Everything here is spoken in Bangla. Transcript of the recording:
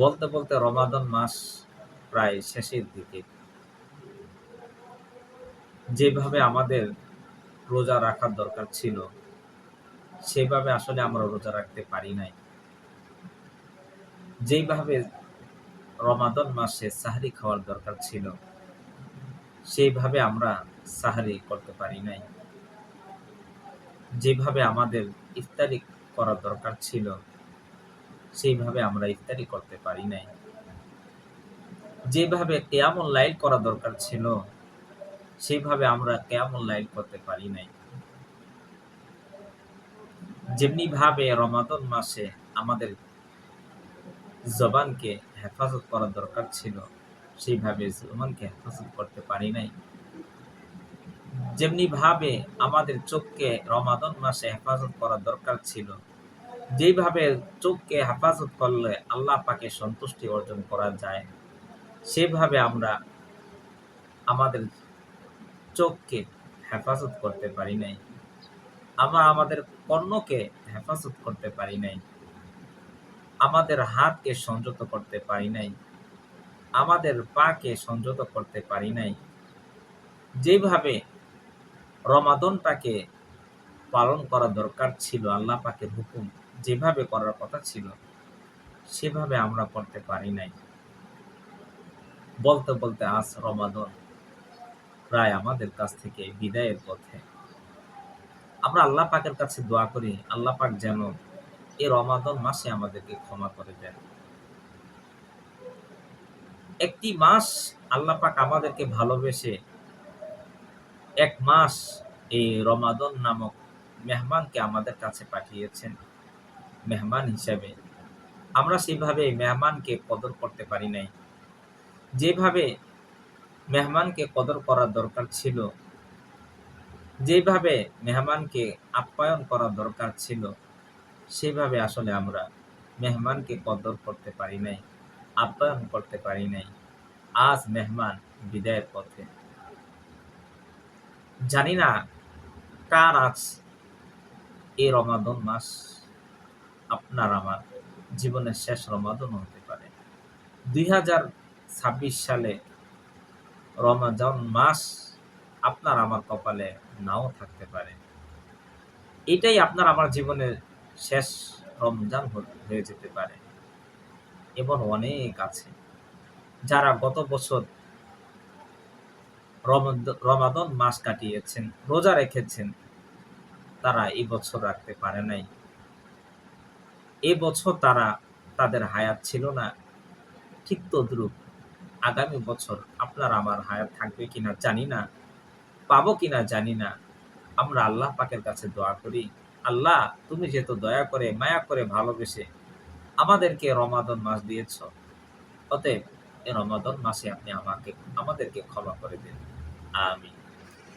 বলতে বলতে রমাদন মাস প্রায় শেষের দিকে। যেভাবে আমাদের রোজা রাখার দরকার ছিল, সেভাবে আসলে আমরা রোজা রাখতে পারি নাই। যেইভাবে রমাদন মাসে সাহারি খাওয়ার দরকার ছিল, সেইভাবে আমরা সাহারি করতে পারি নাই। যেভাবে আমাদের ইফতারি করার দরকার ছিল সেইভাবে আমরা ইফতারি করতে পারি নাই। যেভাবে কেয়ামুল লাইল করা দরকার ছিল, সেইভাবে আমরা কেয়ামুল লাইল করতে পারি নাই। যেমনি ভাবে রমাদন মাসে আমাদের জবানকে হেফাজত করা দরকার ছিল, সেইভাবে জবানকে হেফাজত করতে পারি নাই। যেমনি ভাবে আমাদের চোখকে রমাদন মাসে হেফাজত করার দরকার ছিল যেভাবে চোখকে হেফাজত করলে আল্লাহ পাকে সন্তুষ্টি অর্জন করা যায়, সেভাবে আমরা আমাদের চোখকে হেফাজত করতে পারি নাই। আমরা আমাদের কর্ণকে হেফাজত করতে পারি নাই। আমাদের হাতকে সংযত করতে পারি নাই। আমাদের পাকে সংযত করতে পারি নাই। যেভাবে রমাদনটাকে পালন করা দরকার ছিল, আল্লাহ পাকের হুকুম। যেভাবে করার কথা ছিল, সেভাবে আমরা করতে পারি নাই। বলতে বলতে আজ রমাদন প্রায় আমাদের কাছ থেকে বিদায়ের পথে। আমরা আল্লাহ পাকের কাছে দোয়া করি, আল্লাহ পাক যেন এই রমাদন মাসে আমাদেরকে ক্ষমা করে দেন। একটি মাস আল্লাহ পাক আমাদেরকে ভালোবেসে এক মাস এই রমাদন নামক মেহমানকে আমাদের কাছে পাঠিয়েছেন। মেহমান হিসাবে। আমরা সেভাবে মেহমানকে কদর করতে পারি নাই। যেভাবে মেহমানকে কদর করার দরকার ছিল, যেভাবে মেহমানকে আপ্যায়ন করা দরকার ছিল, সেভাবে আসলে আমরা মেহমানকে কদর করতে পারি নাই, আপ্যায়ন করতে পারি নাই। আজ মেহমান বিদায়ের পথে। জানি না কার আজ এই রমাদন মাস। আপনার আমার জীবনের শেষ রমাদন হতে পারে। দুই হাজার ছাব্বিশ সালে রমাজান মাস আপনার আমার কপালে নাও থাকতে পারে। এটাই আপনার আমার জীবনের শেষ রমজান হয়ে যেতে পারে। এবং অনেক আছে। যারা গত বছর রমাদন মাস কাটিয়েছেন, রোজা রেখেছেন, তারা এই বছর রাখতে পারে নাই। এ বছর তারা তাদের হায়াত ছিল না। ঠিক তদ্রুপ আগামী বছর আপনার আমার হায়াত থাকবে কিনা জানি না, পাবো কিনা জানি না। আমরা আল্লাহ পাকের কাছে দোয়া করি, আল্লাহ তুমি যেহেতু দয়া করে, মায়া করে ভালোবেসে আমাদেরকে রমাদন মাস দিয়েছ, অতএব এই রমাদন মাসে আপনি আমাকে, আমাদেরকে ক্ষমা করে দিন। আমি